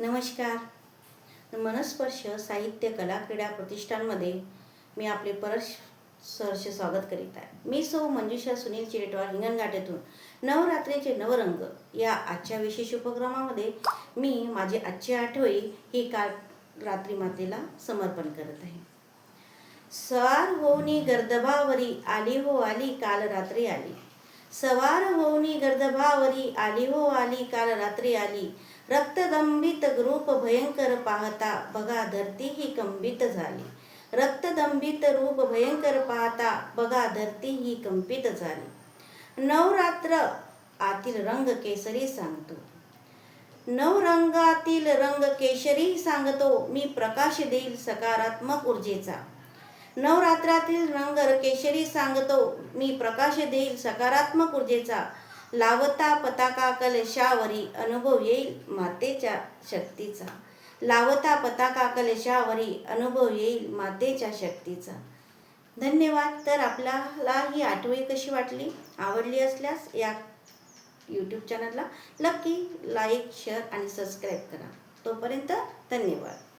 नमस्कार. मनस्पर्श साहित्य कला क्रीडा प्रतिष्ठानमध्ये मी आपले परत सहर्ष स्वागत करीत आहे. मी सौ मंजुषा सुनील चिरेटवार हिंगणघाटेतून नवरात्रीचे नवरंग या आजच्या विशेष उपक्रमामध्ये मी माझी आजची आठवणी ही काल रात्री मातेला समर्पण करत आहे. सवार होऊनी गर्दभावरी आली हो आली काल रात्री आली. सवार होऊनी गर्दभावरी आली हो आली काल रात्री आली. रक्तदंबित रूप भयंकर पाहता बघा धरती ही कंबित झाली. रक्तदंबित रूप भयंकर पाहता बघा धरती ही कंपित झाली. नवरात्र आतील रंग केसरी सांगतो. नवरंगातील रंग केशरी सांगतो मी प्रकाश देईल सकारात्मक ऊर्जेचा. नवरात्रातील रंग केशरी सांगतो. मी प्रकाश देईल सकारात्मक ऊर्जेचा. लावता पताका कलशावरी अनुभव येईल मातेच्या शक्तीचा. लावता पताका कलशावरी अनुभव येईल मातेच्या शक्तीचा. धन्यवाद. तर आपल्याला ही आठवणी कशी वाटली? आवडली असल्यास या यूट्यूब चॅनलला नक्की लाईक शेअर आणि सबस्क्राईब करा. तोपर्यंत धन्यवाद.